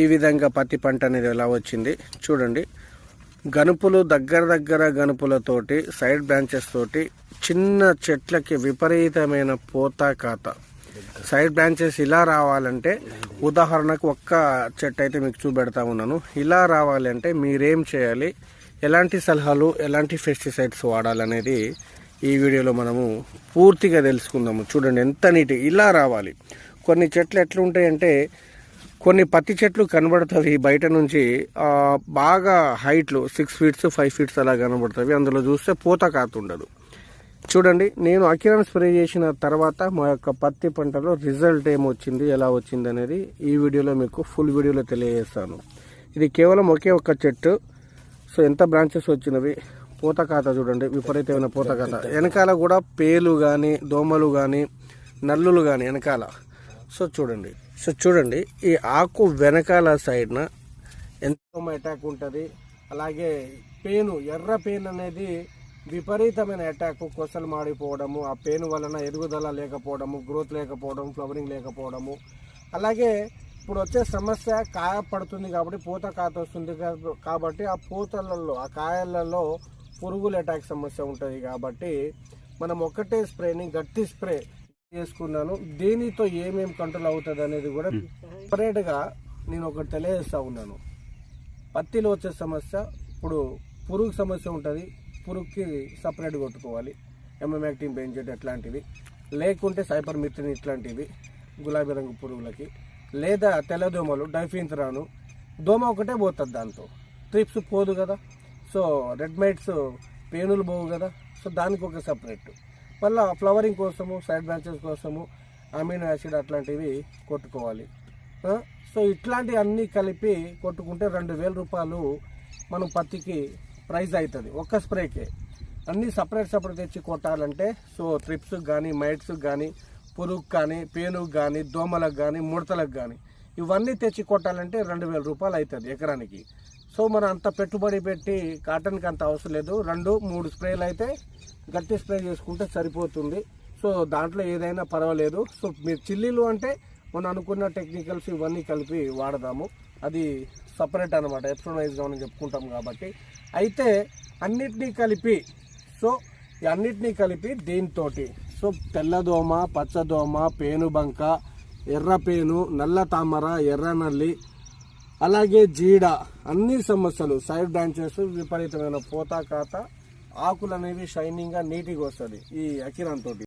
ఈ విధంగా పత్తి పంట అనేది ఎలా వచ్చింది చూడండి. గనుపులు దగ్గర దగ్గర గనుపులతోటి సైడ్ బ్రాంచెస్ తోటి చిన్న చెట్లకి విపరీతమైన పోత కాత సైడ్ బ్రాంచెస్ ఇలా రావాలంటే ఉదాహరణకు ఒక్క చెట్టు అయితే మీకు చూపెడతా ఉన్నాను. ఇలా రావాలంటే మీరేం చేయాలి? ఎలాంటి సలహాలు ఎలాంటి పెస్టిసైడ్స్ వాడాలనేది ఈ వీడియోలో మనము పూర్తిగా తెలుసుకుందాము. చూడండి ఎంత నీటి ఇలా రావాలి. కొన్ని చెట్లు ఎట్లుంటాయంటే కొన్ని పత్తి చెట్లు కనబడుతుంది బయట నుంచి. బాగా హైట్లు సిక్స్ ఫీట్స్ ఫైవ్ ఫీట్స్ అలా కనబడుతుంది అందులో చూస్తే పూత కాతుండదు చూడండి నేను అకిరణ్ స్ప్రే చేసిన తర్వాత మా యొక్క పత్తి పంటలో రిజల్ట్ ఏమొచ్చింది ఎలా వచ్చింది అనేది ఈ వీడియోలో మీకు ఫుల్ వీడియోలో తెలియజేస్తాను. ఇది కేవలం ఒకే ఒక్క చెట్టు. సో ఎంత బ్రాంచెస్ వచ్చినవి? పూత కాత చూడండి విపరీతమైన పూత కాత. వెనకాల కూడా పేలు కానీ దోమలు కానీ నల్లులు కానీ వెనకాల. సో చూడండి. సో చూడండి ఈ ఆకు వెనకాల సైడ్న ఎంతో అటాక్ ఉంటుంది అలాగే పేను ఎర్ర పెయిన్ అనేది విపరీతమైన అటాక్ కొసలు మాడిపోవడము ఆ పెయిన్ వలన ఎదుగుదల లేకపోవడము గ్రోత్ లేకపోవడం ఫ్లవరింగ్ లేకపోవడము. అలాగే ఇప్పుడు వచ్చే సమస్య కాయ పడుతుంది కాబట్టి పూత కాత వస్తుంది కాబట్టి ఆ పూతలలో ఆ కాయలలో పురుగుల అటాక్ సమస్య ఉంటుంది కాబట్టి మనం ఒకటే స్ప్రేని గట్టి స్ప్రే చేసుకున్నాను. దీనితో ఏమేం కంట్రోల్ అవుతుంది అనేది కూడా సపరేట్గా నేను ఒకటి తెలియజేస్తా ఉన్నాను. పత్తిలో వచ్చే సమస్య ఇప్పుడు పురుగు సమస్య ఉంటుంది. పురుగుకి సపరేట్ కొట్టుకోవాలి. ఎంఎంయాక్టిన్ బెంజెట్ అట్లాంటివి. లేకుంటే సైపర్ మిత్రిన్ ఇట్లాంటివి గులాబీ రంగు పురుగులకి. లేదా తెల్లదోమలు డైఫిన్త్రాను దోమ ఒకటే పోతుంది దాంతో. ట్రిప్స్ పోదు కదా. సో రెడ్ మైట్స్ పేనులు పోవు కదా. సో దానికి ఒక సపరేట్ మళ్ళీ ఫ్లవరింగ్ కోసము సైడ్ బ్రాంచెస్ కోసము అమినో యాసిడ్ అట్లాంటివి కొట్టుకోవాలి. సో ఇట్లాంటివి అన్నీ కలిపి కొట్టుకుంటే రెండు వేల రూపాయలు మనం పత్తికి ప్రైజ్ అవుతుంది ఒక్క స్ప్రేకే. అన్నీ సపరేట్ సపరేట్ తెచ్చి కొట్టాలంటే సో ట్రిప్స్ కానీ మైట్స్ కానీ పురుగు కానీ పేనుకు కానీ దోమలకు కానీ ముడతలకు కానీ ఇవన్నీ తెచ్చి కొట్టాలంటే రెండు వేల రూపాయలు అవుతుంది ఎకరానికి. సో మనం అంత పెట్టుబడి పెట్టి కాటన్కి అంత అవసరం లేదు రెండు మూడు స్ప్రేలు అయితే గట్టి స్ప్రే చేసుకుంటే సరిపోతుంది. సో దాంట్లో ఏదైనా పర్వాలేదు. సో మీరు చిల్లీలు అంటే మనం అనుకున్న టెక్నికల్స్ ఇవన్నీ కలిపి వాడదాము. అది సపరేట్ అనమాట ఎప్సోనైజ్గా అని మనం చెప్పుకుంటాం కాబట్టి. అయితే అన్నిటినీ కలిపి సో ఈ అన్నిటినీ కలిపి దీంతో సో తెల్లదోమ పచ్చదోమ పేనుబంక ఎర్ర పేను నల్ల తామర ఎర్ర నల్లి అలాగే జీడ అన్ని సమస్యలు సైడ్ బ్రాంచెస్ విపరీతమైన పోతా కాత ఆకులు అనేవి షైనింగ్గా నీట్గా వస్తుంది ఈ అకిరాన్ తోటి